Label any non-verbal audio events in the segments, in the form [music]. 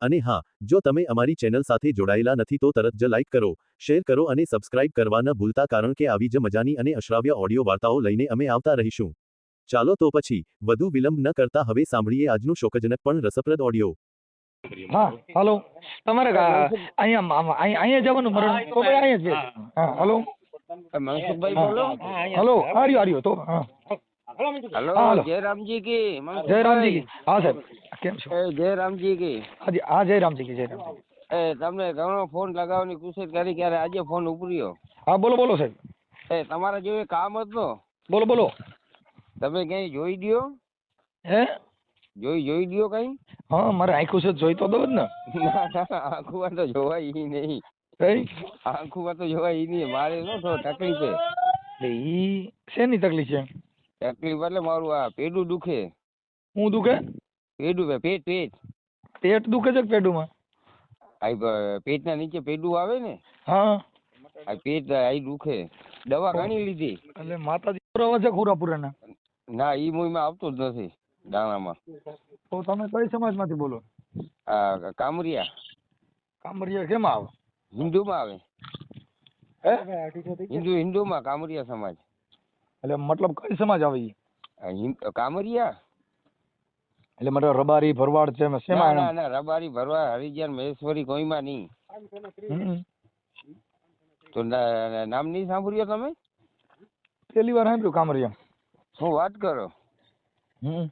અને હા જો તમે અમારી ચેનલ સાથે જોડાયેલા નથી તો તરત જ લાઈક કરો શેર કરો અને સબસ્ક્રાઇબ કરવા ન ભૂલતા કારણ કે આવી જ મજાની અને અશ્રાવ્ય ઓડિયો વાર્તાઓ લઈને અમે આવતા રહીશું. ચાલો તો પછી વધુ વિલંબ ન કરતા હવે સાંભળીએ આજનું શોકજનક પણ રસપ્રદ ઓડિયો. હા હલો. તમારે અહીંયા અહીંયા જવાનું મરણ તો ભાઈ અહીંયા જ હા. હલો. મનસુખભાઈ બોલો. હલો આર્યો આર્યો તો હા. જય રામજી કી હા સાહેબ. કેમ જય રામજી કી હા જય રામજી એ તમને ઘણો ફોન લગાવવાની કોશિશ કરી ક્યારે આજે ફોન ઉપર્યો હા બોલો બોલો સાહેબ. એ તમારા જેવું કામ હતું. બોલો બોલો. તમે ક્યાંય જોઈ દો હે? જોઈ જોઈ દો કઈ? હા મારે આખું છે જોઈ તો દો જ ને આખું તો જોવાય ઈ નહીં. આખું તો જોવાય ઈ નહીં. મારે નો તો તકલીફ છે? ઈ શેની તકલીફ છે? તકલીફ એટલે મારું આ પેડું દુખે. હું દુખે? પેડું ભાઈ પેટ પેટ. પેટ દુખે છે પેડુંમાં આ પેટના નીચે પેડું આવે ને હા. આ પેટ આ દુખે. દવા ઘણી લીધી. એટલે માતાજી પુરાવા છે ખુરાપુરાના? ના ઈ મૂવીમાં આવતું જ નથી દાણામાં. તો તમે કઈ સમાજમાંથી બોલો? આ કામરિયા. કામરિયા કેમ આવે? હિન્દુમાં આવે. હે? હિન્દુ હિન્દુમાં કામરિયા સમાજ. એટલે મતલબ કઈ સમાજ આવે ઈ? કામરિયા? એટલે મતલબ રબારી ભરવાડ છે શેમાં ના ના રબારી ભરવાડ હરિજન મહેશ્વરી કોઈમાં નહીં. તો નામ નહીં સાંભળ્યો તમે? પેલી વાર સાંભળ્યું કામરિયા. શું વાત કરો? હમ.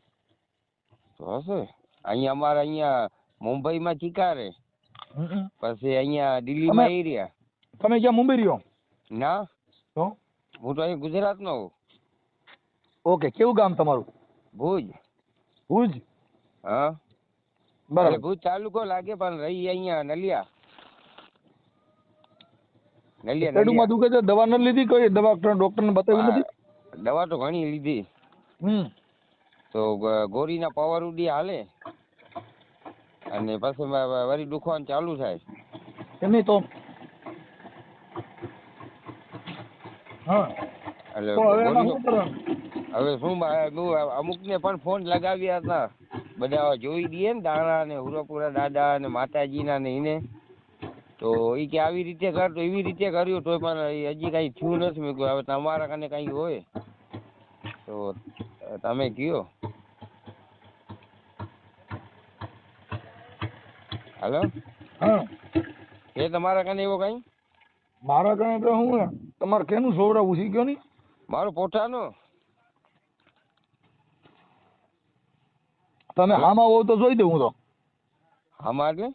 તો હશે. અહીંયા અમારે અહીંયા મુંબઈમાં ચિકારે પછી અહીંયા દિલ્હીમાં એરિયા તમે ક્યાં મુંબઈ રહ્યો? ના. હું તો અહીં ગુજરાતનો હું ઓકે કેવું ગામ તમારું? ભુજ. ભુજ? હા. બરાબર. ભુજ તાલુકો લાગે પણ રહી અહીંયા નલિયા. નલિયા નલિયા. દુખે છે દવા ન લીધી કઈ? દવા ડોક્ટર ને બતાવ્યું નથી? દવા તો ઘણી લીધી. હમ. તો ગોરીના પાવર ઉડી હાલે. અને પછી વરી દુખવાનું ચાલુ થાય. કેમ નહીં તો? હા. એટલે હવે શું અમુક ને પણ ફોન લગાવ્યા હતા. બધા જોઈ દઈએ ને દાણા ને હુરાપુરા દાદા ને માતાજીના ને એને તો એ કે આવી રીતે કર તો એવી રીતે કર્યું તો પણ હજી કઈ થયું નથી. મેં કહ્યું હવે તમારા કને કઈ હોય. તો તમે કયો. હેલો? હા. એ તમારા કને એવો કઈ? મારા કને તો હું તમારે કેનું સોવડાવું શીખ્યો નહીં મારો પોતાનું તમે હામાં હોવ તો જોઈ દઉં હું તો. હામાં એટલે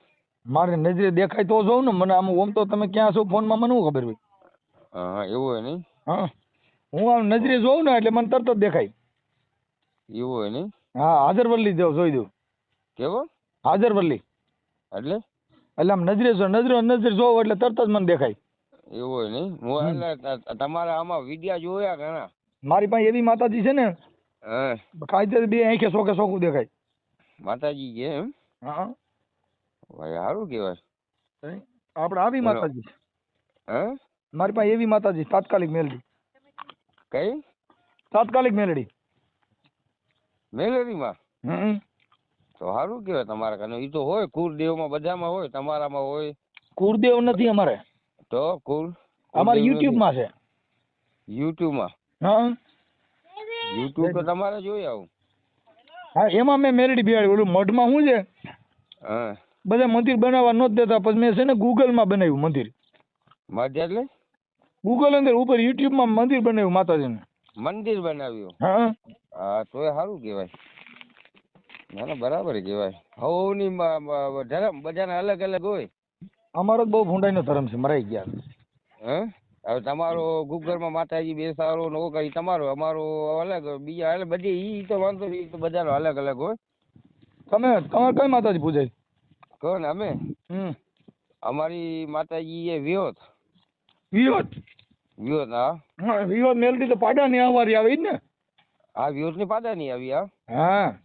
મારી નજરે દેખાય તો જોઉં ને મને આમ ઓમ તો તમે ક્યાં છો ફોનમાં મને શું ખબર હોય? હા એવું હોય નહીં? હા. હું આમ નજરે જોઉં ને એટલે મને તરત જ દેખાય. એવું હોય નહીં? હા હાજરવલ્લી જો જોઈ દઉં. કેવો? હાજરવલ્લી. એટલે? એટલે આમ નજરે જો નજરે નજરે જોઉં એટલે તરત જ મને દેખાય. એવું હોય નહીં? હું એટલે તમારા આમાં વિડિયા જોયા ઘણા? મારી પાસે એવી માતાજી છે ને કાયદે બે આંખે સોકે સોકું દેખાય. માતાજી કે એમ? હા. ભાઈ સારું કહેવાય. આપણે આવી માતાજી? હા? મારી પાસે એવી માતાજી તાત્કાલિક મેલડી. કઈ? તાત્કાલિક મેલડી. મેલેરીમાં હમ. તો સારું કહેવાય તમારા કને એ તો હોય કુરદેવમાં બધામાં હોય તમારામાં હોય. કુળદેવ નથી અમારે. તો કુલ અમારે યુટ્યુબમાં છે. યુટ્યુબમાં હા. યુટ્યુબ તો તમારે જોઈ આવું. હા એમાં મેં મેલડી બિહાડી ઓલું મઢમાં શું છે? હા. બધા મંદિર બનાવવા નહોત દેતા પછી મેં છે ને ગૂગલમાં બનાવ્યું મંદિર. મઢ એટલે? ગૂગલ અંદર ઉપર યુટ્યુબમાં મંદિર બનાવ્યું માતાજીને. મંદિર બનાવ્યું? હા. હા એ સારું કહેવાય. ના ના બરાબર કહેવાય. હવની મ- મ- ધર્મ બધાના અલગ અલગ હોય. અમારો બહુ ભૂંડાઈનો ધર્મ છે મરાઈ ગયા. હે? હવે તમારો ગુગરમાં માતાજી બેસાડો નવો કઈ તમારો અમારો અલગ બીજા અલગ બધી ઈ તો વાંધો નહીં ઈ તો બધાનો અલગ અલગ હોય. તમે તમારે કઈ માતાજી પૂજાય? ને અમે? હમ. અમારી માતાજી એ વિયોત. વિયોત? વિયોત હા. હા વિરોધ મેલડી તો પાડાની આવારી અમારી જ ને? આ વ્યુઝની પાડા નહીં આવી હા. હા.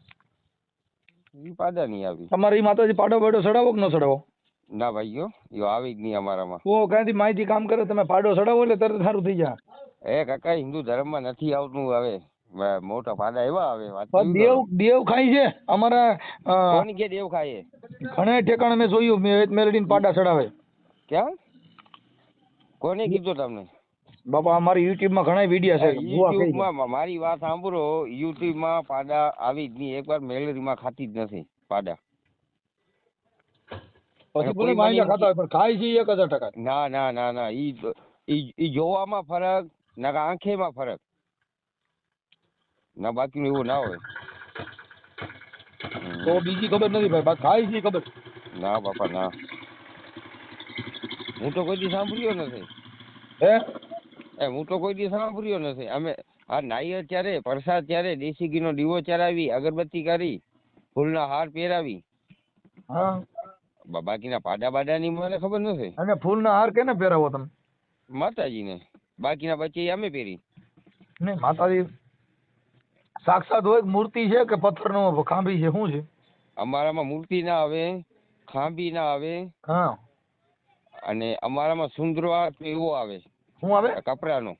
ઈ પાડા નહીં આવી. તમારી માતાજી પાડો પાડો ચડાવો કે ન ચડાવો? ના ભાઈ યો આવી જ નહીં અમારામાં. ઓ ગાંધી માહિતી કામ કરે તમે પાડો ચડાવો એટલે તરત સારું થઈ જાય. એ કાકા હિન્દુ ધર્મમાં નથી આવતું હવે. મોટા ફાદા એવા આવે વાત દેવ દેવ ખાય છે અમારા કોની કે દેવ ખાય ઘણા ઠેકાણે મેં જોયું મેં મેલડીન પાડા ચડાવે. ક્યાં કોને કીધું તમને? બાપા અમારી યુટ્યુબમાં ઘણા વીડિયો છે યુટ્યુબમાં યુટ્યુબમાં મારી વાત સાંભળો યુટ્યુબમાં પાડા આવી જ નહીં એકવાર મેલેરીમાં ખાતી જ નથી પાડા. પછી ભલે માંગ્યા ખાતા હોય પણ ખાય છે એક હજાર ટકા. ના ના ના ના. ઈ ઈ જોવામાં ફરક ના આંખેમાં ફરક. ના બાકીનું એવું ના હોય. તો બીજી ખબર નથી ભાઈ બાકી ખાય છે ખબર. ના બાપા ના. હું તો કોઈ દી સાંભળ્યો નથી. હે? એ હું તો કોઈ દી સાંભળ્યો નથી. અમે આ નાયર ત્યારે પ્રસાદ ત્યારે દેશી ઘીનો દીવો ચડાવી અગરબત્તી કરી ફૂલના હાર પહેરાવી. હા. બાકીના પાડા બાડાની મને ખબર નથી. અને ફૂલના હાર કેને પહેરાવો તમે? માતાજીને. બાકીના બચ્ચે અમે પહેરી. નહીં માતાજી સાક્ષાત હોય મૂર્તિ છે કે પથ્થરનો ખાંભી છે? શું છે? અમારામાં મૂર્તિ ના આવે ખાંભી ના આવે. હા. અને અમારામાં સુંદરવા એવો આવે. શું આવે? કપડાનો.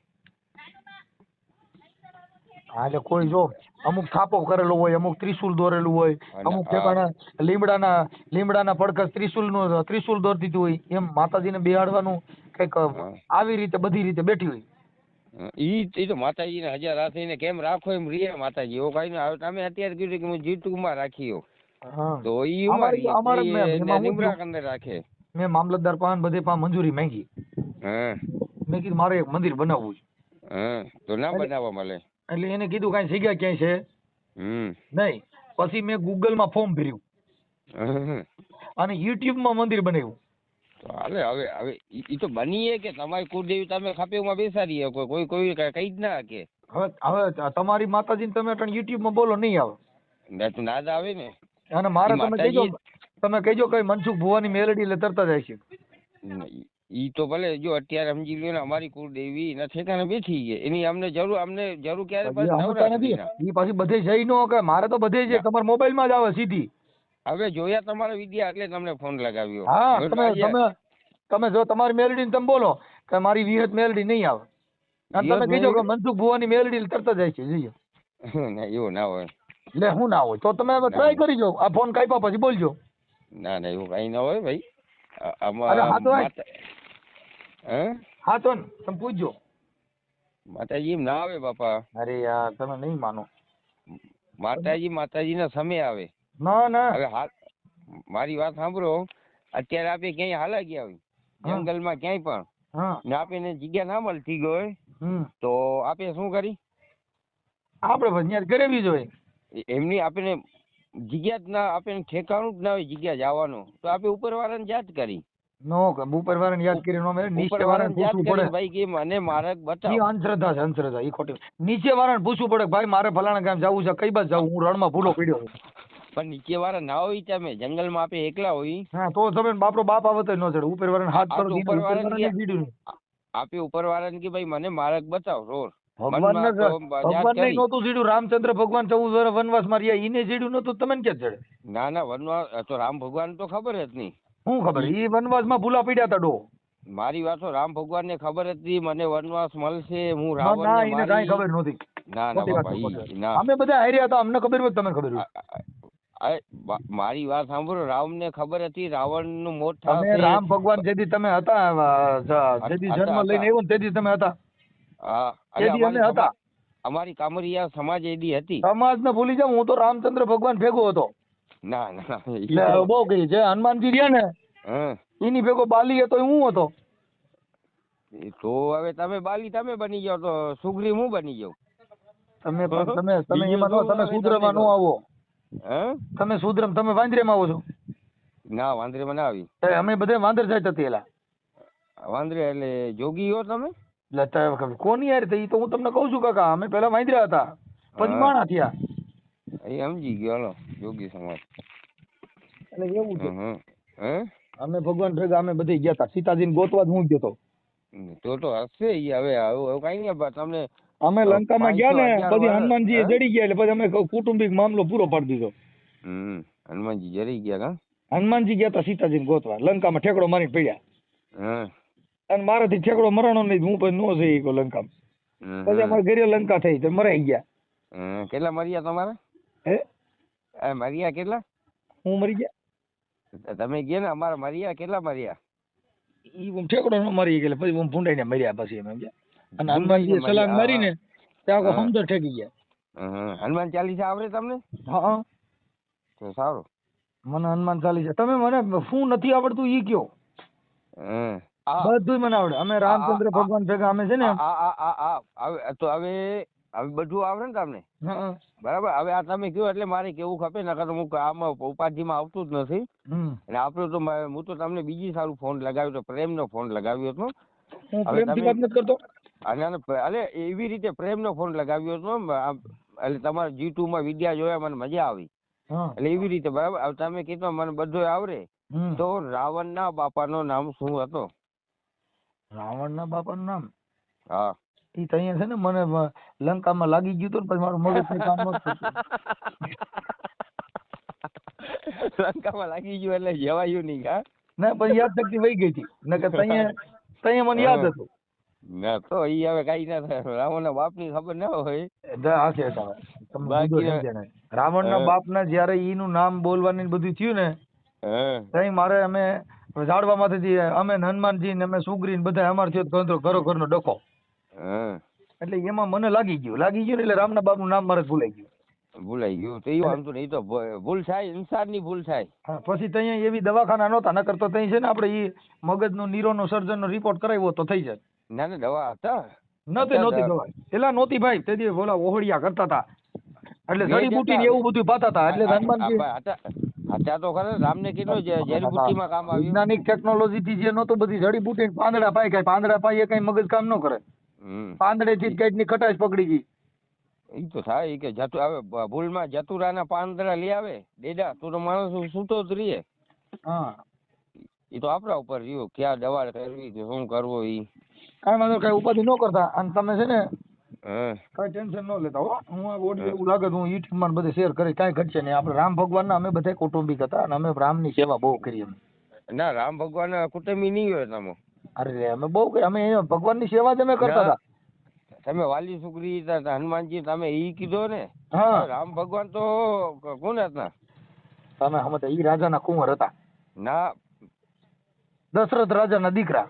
હા એટલે કોઈ જો અમુક થાપો કરેલો હોય અમુક ત્રિશુલ દોરેલું હોય અમુક ઠેકાણા લીમડાના લીમડાના પડકસ ત્રિશુલનું ત્રિશુલ દોરી દીધું હોય એમ માતાજીને બેહાડવાનું કંઈક આવી રીતે બધી રીતે બેઠી હોય. ઈ ઈ તો માતાજીને હજાર રાખીને કેમ રાખો એમ રીએ માતાજી. એવો કઈ ના તમે અત્યારે કીધું કે હું જીતુમાં રાખીયો. તો ઈ ઉમર લીમડા કંદર રાખે. મેં મામલતદાર પાસે બધે પાસે મંજૂરી માંગી. હા. મેં કીધું મારે એક મંદિર બનાવવું છે. હા તો ના બનાવવા મળે. એટલે એને કીધું કાંઈ જગ્યા ક્યાંય છે? હમ. નહીં. પછી મેં ગૂગલમાં ફોર્મ ભર્યું. અને યુટ્યુબમાં મંદિર બનાવ્યું. હાલે હવે હવે ઈ તો બનીએ કે તમારી કુળદેવી તમે ખાપેમાં બેસાડીએ કોઈ કોઈ કોઈ કઈ જ ના કે. હવે હવે તમારી માતાજીને તમે અટાણે યુટ્યુબમાં બોલો નહીં આવે. ને તો ના આવે ને. અને મારે તમે કહેજો તમે કહેજો કઈ મનસુખ ભુવાની મેલડી એટલે તરત જ આવશે ઈ તો ભલે જો અત્યારે સમજી લ્યો ને અમારી કુળદેવી એના ઠેકાણે બેઠી છે. એની અમને જરૂર અમને જરૂર ક્યારે પછી એ. એ પાછી બધે જઈ નો કે મારે તો બધે છે તમારે મોબાઈલ મોબાઈલમાં જ આવે સીધી. હવે જોયા તમારા વિદ્યા એટલે તમને ફોન લગાવ્યો. હા તમે તમે તમે જો તમારી મેલડી તમે બોલો કે મારી વિહત મેલડી નહીં આવે. અને તમે કહેજો કે મનસુખ ભુવાની મેલડી કરતા તરત છે જઈએ [laughs] ના એવું ના હોય. એટલે હું ના હોય. તો તમે ટ્રાય કરી જો આ ફોન કાપ્યા પછી બોલજો. ના ના એવું કઈ ના હોય ભાઈ. અમારા હા? હે તો તમે પૂછજો. માતાજી એમ ના આવે બાપા. અરે યાર તમે નહીં માનો. માતાજી માતાજીના સમય આવે. ના ના. હવે હાલ મારી વાત સાંભળો. અત્યારે આપણે ક્યાંય હાલા ગયા હોય. જંગલમાં ક્યાંય પણ? ને આપણને જગ્યા ના મળતી ગઈ તો આપણે શું કરી? આપણે ત્યાં કરેવી જોઈએ એમની આપણે જગ્યા જ ના આપણે ઠેકાણું જ ના હોય જગ્યા જવાનું. તો આપણે ઉપરવાળાને જાત કરી. નો ઉપર વાળાને યાદ કરી નો મેળે નીચે વાળાને પૂછવું પડે. ભાઈ કે મને માર્ગ ઈ બતાવો. અંધશ્રદ્ધા છે અંધશ્રદ્ધા ઈ ખોટી નીચે વાળાને પૂછવું પડે ભાઈ મારે ફલાણા ગામ જવું છે કઈ બાજુ જવું? હું રણમાં ભૂલો પડ્યો છું. પણ નીચે વાળા ના હોય તમે જંગલમાં આપે એકલા હોય. હા તો તમે બાપરો બાપ આવે ન ચડે. ઉપર વાળાને હાથ પર કરો ઉપર વાળાને કે- આપે ઉપર આપણે કે ભાઈ મને માર્ગ બતાવ રોડ. ભગવાન ભગવાન. નહોતું જીડ્યું રામચંદ્ર ભગવાન ચૌદ વર્ષ વનવાસમાં રહ્યા. ઈને જીડ્યું નહોતું તમને ક્યાં ચડે? ના ના વનવાસ તો રામ ભગવાન તો ખબર જ નહીં. શું ખબર? એ વનવાસમાં ભૂલા પડ્યા હતા ડો. મારી વાત તો રામ ભગવાન ને ખબર હતી મને વનવાસ મળશે હું રાવણ ના કાંઈ ખબર નહોતી. ના ના ખોટી વાત બાપા છે, ઈ- ખોટી વાત. ના. અમે બધા હાર્યા હતા અમને ખબર હોય તમને ખબર હોય. મારી વાત સાંભળો રામ ને ખબર હતી રાવણનું મોત તમે રામ ભગવાન જેથી તમે હતા જેથી જન્મ લઈને. આવ્યો ને તેદી તમે હતા. હા અમે અમારી હતા. અમારી કામરિયા સમાજ એડી હતી. સમાજ ને ભૂલી જાવ હું તો રામચંદ્ર ભગવાન ભેગો હતો. ના ના બહુ કઈ જે હનુમાનજી રહ્યા ને હા. એની ભેગો બાલી હતો હું હતો? તો હવે તમે બાલી તમે બની જાવ તો સુગ્રી હું બની જાવ તમે તમે તમે એમાં નો તમે સુદ્રમાં નો આવો. હે? તમે સુદ્રમ તમે વાંદરેમાં આવો છો? ના વાંદરેમાં ના આવી. અમે બધે વાંદર જાય હતી એલા વાંદરે એટલે જોગી હો તમે? એટલે કોની યાર થઈ તો હું તમને કહું છું કાકા અમે પેલા વાંદરા હતા પછી માણા થયા. એ સમજી ગયો હાલો જોગી સમાજ. એટલે એવું છે. હે? અમે ભગવાન ભેગા અમે બધે ગયા હતા સીતાજીને ગોતવા જ હું ગયો હતો તો તો હશે ઈ હવે એવું કઈ નહીં તમને અમે લંકામાં ગયા ને પછી હનુમાનજી? જડી ગયા એટલે પછી અમે કુટુંબિક મામલો પૂરો પાડી દીધો. હમ હનુમાનજી જડી ગયા કા? હનુમાનજી ગયા તા સીતાજીને ગોતવા. લંકામાં ઠેકડો મારી પડ્યા. અને મારાથી ઠેકડો મરણો નહીં હું પછી નો જઈ ગયો લંકામાં. પછી. અમારે ઘરે લંકા થઈ તો મરાઈ ગયા. કેટલા મર્યા તમારે? હે? મર્યા કેટલા? હું મરી ગયા? તમે ગયા ને અમારા મર્યા? કેટલા મર્યા? ઈ હું ઠેકડો નો મરી ગયેલા પછી હું ભૂંડાઈને મર્યા પછી એમ સમજ્યા? અને ભૂંડાઈને સલાંગ મારીને ત્યાં હા. ઠેકી ગયા. હનુમાન ચાલીસા આવડે તમને? હા. તો સારું. મને હનુમાન ચાલીસા તમે મને શું નથી આવડતું ઈ કયો? બધું મને આવડે. અમે રામચંદ્ર ભગવાન ભેગા અમે છે ને આ આ આ આ તો હવે હવે બધું આવડે ને તમને. બરાબર? હવે આ તમે કયો એટલે મારે કેવું ખપે નકર તો હું આમાં ઉપાધિમાં આવતું જ નથી. અને આપણું તો હું તો તમને બીજી સારું ફોન લગાવ્યો તો પ્રેમનો ફોન લગાવ્યો હતો. હવે તમે- કરતો? અને અલે એવી રીતે પ્રેમનો ફોન લગાવ્યો હતો એટલે તમારા જી ટુ માં વિદ્યા જોયા મને મજા આવી. એટલે એવી રીતે બરાબર? હવે તમે કીધું મને બધું આવડે. તો રાવણના બાપાનો નામ શું હતો? રાવણના બાપાનું નામ? હા. ઈ તો અહીંયા છે ને મને લંકામાં લાગી ગયું હતું ને પછી મારું મગજ કામ નહોતું લંકામાં લાગી ગયું એટલે જવાયું નહીં હા? ના પણ યાદ શક્તિ વહી ગઈ હતી. નકર તૈયા તૈયા મને યાદ હતું. ના તો ઈ હવે કઈ ના થાય. ખબર ના હોય. જા આ છે તમે. તમે બાકી બીજું ને- હા. બાપના જ્યારે ઈનું નામ બોલવાની બધું થયું ને તઈ મારે અમે ઝાડવામાંથી અમે ને હનુમાનજી ને અમે સુગ્રી ને બધા અમાર થયો ઘરો ઘરો ઘરનો ડખો. એટલે એમાં મને લાગી ગયું. લાગી ગયું ને એટલે રામના બાપનું નામ મારે ભૂલાઈ ગયું. ભૂલાઈ ગયું. તો એ વાંધો નહીં. તો ભૂલ થાય ઇન્સાનની ભૂલ થાય. પછી ત્યાં એવી દવાખાના નહોતા. નકર તો ત્યાં છે ને આપણે ઈ મગજનો નીરોનો સર્જનનો રિપોર્ટ કરાવ્યો તો થઈ જાય. ના ના દવા હતા. નહોતી નહોતી દવા. પેલા નહોતી ભાઈ. તે દિવસ ભોલા ઓહળિયા કરતા હતા. એટલે જડી જડીબુટી ને એવું બધું પાતા હતા. એટલે હનુમાનજી હતા તો ખરા. રામને કીધું જે જડીબુટ્ટીમાં કામ આવ્યું. વૈજ્ઞાનિક ટેકનોલોજી થી જે નહોતું બધી જડીબુટી ને પાંદડા પાય. કાંઈ પાંદડા પાય એ કઈ મગજ કામ ન કરે. હમ. પાંદડે થી જ ની ખટાશ પકડી ગઈ. ઈ તો થાય કે જતુ આવે ભૂલમાં જતુરાના પાંદડા લઈ આવે ડેડા તો તો માણસ સૂતો જ રહીએ. હા. ઈ તો આપણા ઉપર રહ્યું ક્યાં દવા કરવી કે શું કરવો ઈ. કાંઈ વાંધો કઈ ઉપાધિ ન કરતા. અને તમે છે ને કઈ ટેન્શન ન લેતા હો. હું આ ઓડિયો એવું લાગે હું યુટ્યુબમાં બધે શેર કરી કાંઈ ઘટશે નહીં. આપણે રામ ભગવાનના અમે બધા કુટુંબિક હતા અને અમે રામની સેવા બહુ કરી એમ. ના રામ ભગવાન કુટુંબી નહીં હોય તમે. અરે અમે બહુ અમે ભગવાનની સેવા અમે કરતા હતા. તમે વાલી છોકરી હનુમાનજી તમે ઈ કીધો ને હા. રામ ભગવાન તો ક- કોણ હતા? તમે સમજતા ઈ રાજાના કુંવર હતા. ના. દશરથ રાજાના દીકરા.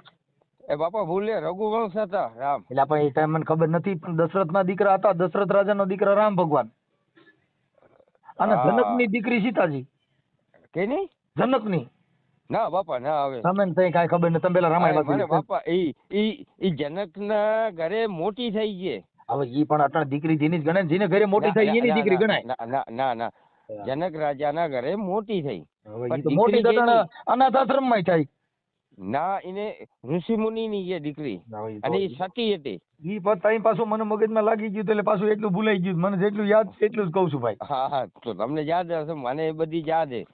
એ બાપા ભૂલે રઘુવંશ હતા રામ. એટલે પણ એ મને ખબર નથી પણ દશરથના દીકરા હતા દશરથ રાજાનો દીકરા રામ ભગવાન. અને. જનકની દીકરી સીતાજી. કે નહીં જનકની. ના બાપા ના આવે. તમે તઈ કાઈ ખબર નથી તમે પેલા રામાયણ મને બાપા ઈ ઈ ઈ જનકના ઘરે મોટી થઈ છે હવે ઈ પણ અટણ દીકરી જેની જ ગણે ને જેને ઘરે મોટી થઈ એની દીકરી ગણાય. ના ના ના ના. જનક રાજાના ઘરે મોટી થઈ. પણ મોટી દટણ? અનાથ આશ્રમમાં થાય ના એને ઋષિ મુનિની છે દીકરી. અને એ સતી હતી. ઈ તઈ પાછું મને મગજમાં લાગી ગયું એટલે પાછું એટલું ભૂલાઈ ગયું મને જેટલું યાદ છે એટલું જ કહું છું ભાઈ. હા હા તો તમને યાદ હશે મને એ બધી યાદ છે.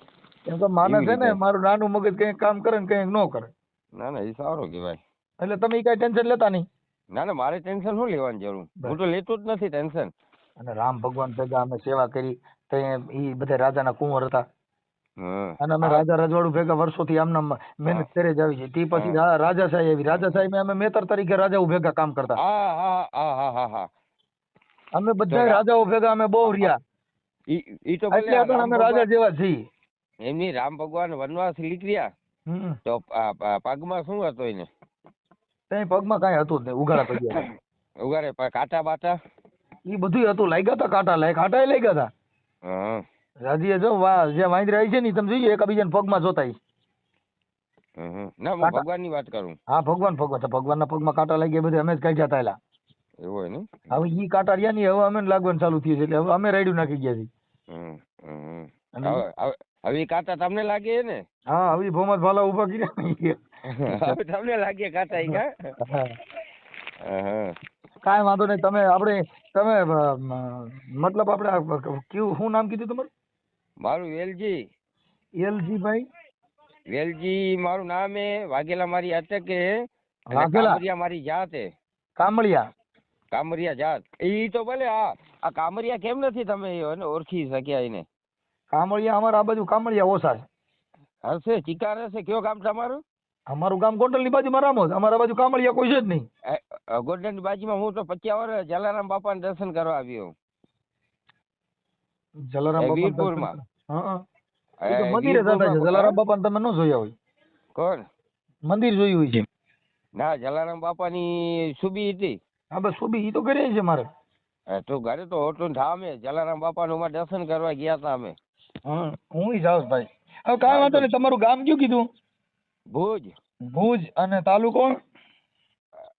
કેમ કે માણસ છે ને મારું નાનું મગજ કઈ કામ કરે ને કઈ ન કરે. ના ના એ સારું કહેવાય. એટલે તમે કઈ ટેન્શન લેતા નહીં? ના ના મારે ટેન્શન શું લેવાની જરૂર? હું તો લેતો જ નથી ટેન્શન અને રામ ભગવાન ભેગા અમે સેવા કરી તો એ બધા રાજાના કુંવર હતા. અને અમે રાજા રજવાડું ભેગા વર્ષોથી આમના મહેનત કરે જ આવી છે તે પછી રાજા સાહેબ આવી રાજાશાહીમાં અમે મેતર તરીકે રાજાઓ ભેગા કામ કરતા. હા હા હા હા હા હા. અમે બધા રાજાઓ ભેગા અમે બહુ રહ્યા. ઈ ઈ તો એટલે અમે રાજા જેવા છીએ. એમની રામ ભગવાન વનવાસ નીકળ્યા હમ. તો પગમાં શું હતું એને? તઈ પગમાં કઈ હતું જ નહીં ઉઘાડા પગ્યા [coughs] ઉઘાડે કાંટા બાટા? એ બધું હતું લાગ્યા હતા કાંટા લાય કાંટા લાગ્યા હતા. હા. રાજીએ જો વા જે વાંદરા આવી છે ને તમે જોઈએ એકબીજાને પગમાં જોતા. ના હું ભગવાનની વાત કરું. હા ભગવાન ભગવાન તો ભગવાનના પગમાં કાંટા લાગ્યા બધે અમે જ કઈ જતા એલા એવું હોય ને? હવે ઈ કાંટા રહ્યા ની હવે અમે લાગવાનું ચાલુ થયું છે એટલે હવે અમે રાયડું નાખી ગયા છીએ. હવે કાંટા તમને લાગે ને? હા હવે ભોમત ભાલા ઊભા કર્યા [laughs] હવે તમને લાગે કાતા ઈ કા. કાંઈ વાંધો નહીં તમે આપણે તમે મતલબ આપણે કયું શું નામ કીધું તમારું? મારું વેલજી એલજી ભાઈ? વેલજી મારું નામ હે વાઘેલા મારી અટકે વાઘેલા? કામરિયા મારી જાત હે. કામળિયા કામરિયા જાત. એ તો ભલે આ આ કામરિયા કેમ નથી તમે ઓળખી શક્યા એને? કામળિયા અમારા આ બાજુ કામળિયા ઓછા છે. હશે ચિકાર હશે કયો ગામ તમારું? અમારું ગામ કોટલની બાજુમાં રામોદ અમારા બાજુ કામળિયા કોઈ છે જ નહીં. બાજુ બાજુમાં હું તો પચ્યા વર્ષ જલારામ બાપાને દર્શન કરવા આવ્યો જલારામ બાપા વીરપુરમાં. હા એ એ તો મંદિરે જતા છે. જલારામ બાપાને તમે ન જોયા હોય. કોણ? મંદિર જોયું હોય છે. ના જલારામ બાપાની સુબી હતી. હા બસ સુબી ઈ તો કરે છે મારે. તો ઘરે તો હોટલ ધામે જલારામ બાપાનું માં દર્શન કરવા ગયા હતા અમે. હા હું જાઉં ભાઈ. હવે કાંઈ વાંધો નહીં તમારું ગામ કયું કીધું? ભુજ. ભુજ. અને તાલુકો?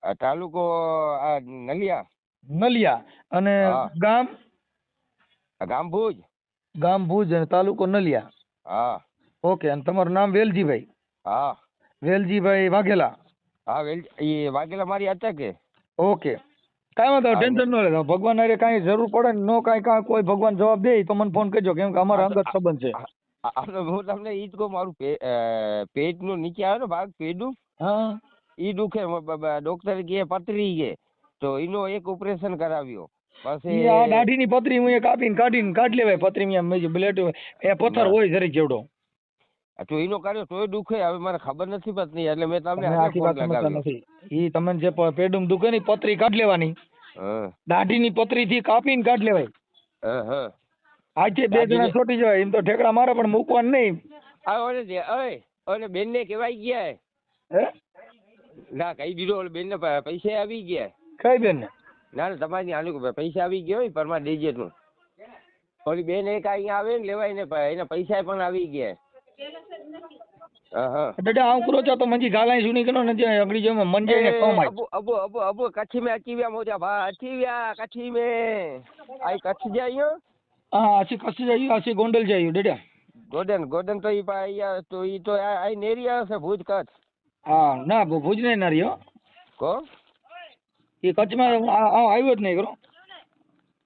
આ તાલુકો આ નલિયા. નલિયા. અને ગામ? ગામ ભુજ. ગામ ભુજ અને તાલુકો નલિયા. હા. ઓકે અને તમારું નામ વેલજીભાઈ? હા. વેલજીભાઈ વાઘેલા? હા વેલ એ વાઘેલા મારી અટકે ઓકે. કાંઈ વાંધો ટેન્શન ન લેતા ભગવાન અરે કાંઈ જરૂર પડે ને નો કાંઈ કાંઈ કોઈ ભગવાન જવાબ દે તો મને ફોન કરજો કેમ કે અમારા અંગત સંબંધ છે. હું તમને ઈ જ કહું મારું પેટનું નીચે આવે ને ભાગ પેટનું હા. ઈ દુખે ડોક્ટર કે પતરી કે તો એનો એક ઓપરેશન કરાવ્યો. પછી આ દાઢીની પતરી હું એ કાપીને કાઢીને કાઢી લેવાય. પતરી મેં મેં બ્લેડ એ પથ્થર હોય જરીક જેવડો. તો એનો કર્યો તોય દુખે હવે મને ખબર નથી પડતી એટલે મેં તમને આખી વાત સમજતા નથી. ઈ તમને જે પેડુમ દુખે ની પતરી કાઢ લેવાની. હા. દાઢીની પતરીથી કાપીને કાઢ લેવાય. હ હ. આજે બે જણા છોટી જવાય એમ તો ઠેકડા મારે પણ મૂકવાનું નહીં. આ ઓલે જે ઓય ઓલે બેન ને કેવાય ગયા હે? ના કઈ દીધો ઓલે બેન ને પૈસા આવી ગયા. કઈ બેન ને ના ના તમારી આનું પૈસા આવી ગયા હોય પરમા દેજે તું. ઓલી બેન એક અહીંયા આવે ને લેવાય ને એના પૈસા પણ આવી ગયા. હા હા દાદા આવું કરો છો તો મંજી ગાલાઈ સુની કરો ને જે અગડી જો મંજે ને એ કમાય અબુ અબુ અબુ અબુ કચ્છી में अची विया मोजा भा अची विया कच्छी में आई कच्छ जे आहियो હા આસી કસી જાય આસી ગોંડલ જાય દાદા ગોડન ગોડન તો ઈ પા અહીંયા તો ઈ તો આ આઈ નેરી આવશે ભુજ કચ્છ હા ના ભુ- ભુજ નહીં ના રહ્યો કો એ કચ્છમાં આ- આ આવ્યો જ નહીં કરો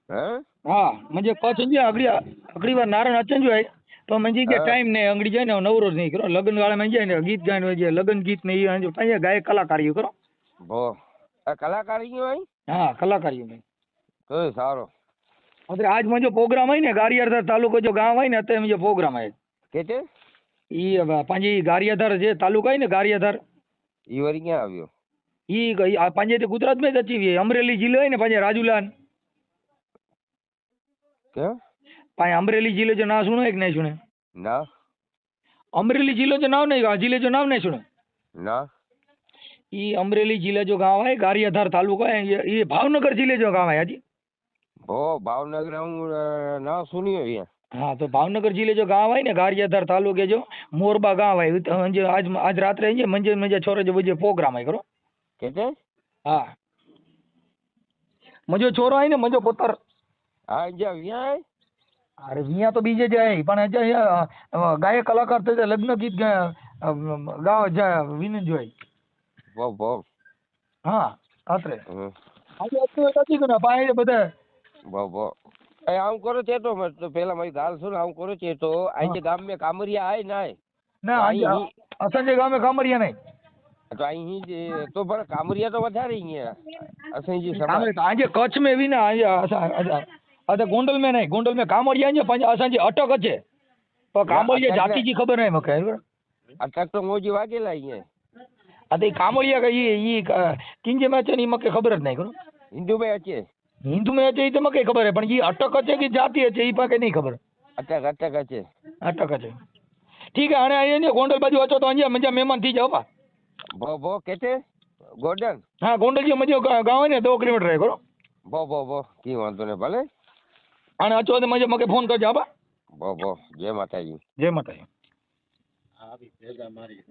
હે હા મંજે કચ્છ જે અગડી અગડી વાર નારણ અચંજ હોય તો મંજી કે ટાઈમ ને અંગડી જાય ને નવરો જ નહીં કરો. લગ્ન વાળામાં જાય ને ગીત ગાયન હોય લગ્ન ગીત ને એ અહીંયા ગાય કલાકારીઓ કરો. ભો આ હોય? હા કલાકારીઓ નહીં તો સારો. અત્યારે આજ મંજો પ્રોગ્રામ હોય ને ગારિયાધાર તાલુકો જો ગામ હોય ને અત્યારે મંજો પ્રોગ્રામ હોય. કે છે? ઈ હવે પાંજે ગારિયાધાર જે તાલુકા હોય ને ગારિયાધાર. ઈ વરી ક્યાં આવ્યો? ઈ પાંજે તે ગુજરાતમાં જ અચીવી અમરેલી જિલ્લો હોય ને પાંજે રાજુલાન. કે કાંઈ અમરેલી જિલ્લો જો નામ સુણો કે નહીં સુણે? ના. અમરેલી જિલ્લો જો નામ નહીં જિલ્લે જો નામ નહીં શુણે ના. ઈ અમરેલી જિલ્લે જો ગાંવ હે ગારીયાધાર તાલુકો હે એ ભાવનગર જિલ્લે જો ગાંવ હે હાજી? ઓ ભાવનગર હું ના સુન્યો હે હા તો ભાવનગર જિલ્લે જો ગાંવ હોય ને ગારીયાધાર તાલુકે જો મોરબા ગાંવ હોય આજ આજ રાત્રે છે મંજે મંજે છોરે જો બજે પ્રોગ્રામ હે કરો કે છે? હા. મજો છોરો આય ને મજો પોતર હા જ્યાં વ્યાય અરે અહીંયા તો બીજે જાય પણ અહીંયા ગાયક કલાકાર થશે લગ્ન ગીત ગાવ વિનંતી જોઈ વાવ વાવ. હા અત્રે આજે અત્રે નથી કોને પાય બધા. વાવ વાવ. એ આમ કરો ચેટો તો પેલા મારી ગાલ સુન આમ કરો ચેટો આજે ગામ મે કામરિયા આય નાય. ના આજે અસંજે ગામે કામરિયા નહીં. તો અહીં જે તો પણ કામરિયા તો વધારે અહીંયા. અસંજી સમાજ. આજે કચ્છ મે વિના આજે અरे गोंडल में नहीं गोंडल में कामड़िया आहिनि पंहिंजा असांजी अटक अचे पर कामड़िया जाति जी ख़बर न आहे मूंखे अटक त मुंहिंजी वाॻियल आहे ईअं अरे कामड़िया ई ई कंहिंजे में अचनि मूंखे ख़बर न आहे हिंदू में अचे हिंदू में अचे ई त मूंखे ख़बर आहे पण हीअ अटक अचे की जाति अचे ई पाण नहीं ख़बर अटक अटक अचे अटक अचे ठीकु आहे हाणे अञा गोंडल बाजू अचो त अञा मुंहिंजा महिमान थी जाओ पा भो भो किथे गोंडल हा गोंडल जो मुंहिंजो गांव आहे न दो किलोमीटर आहे हिकिड़ो ભો ભો ભો કી વાંધો નહીં ભલે અને અચો તો મજે મકે ફોન કરજો આબા બો બો. જય માતાજી. જય માતાજી. આવી ભેગા મારી.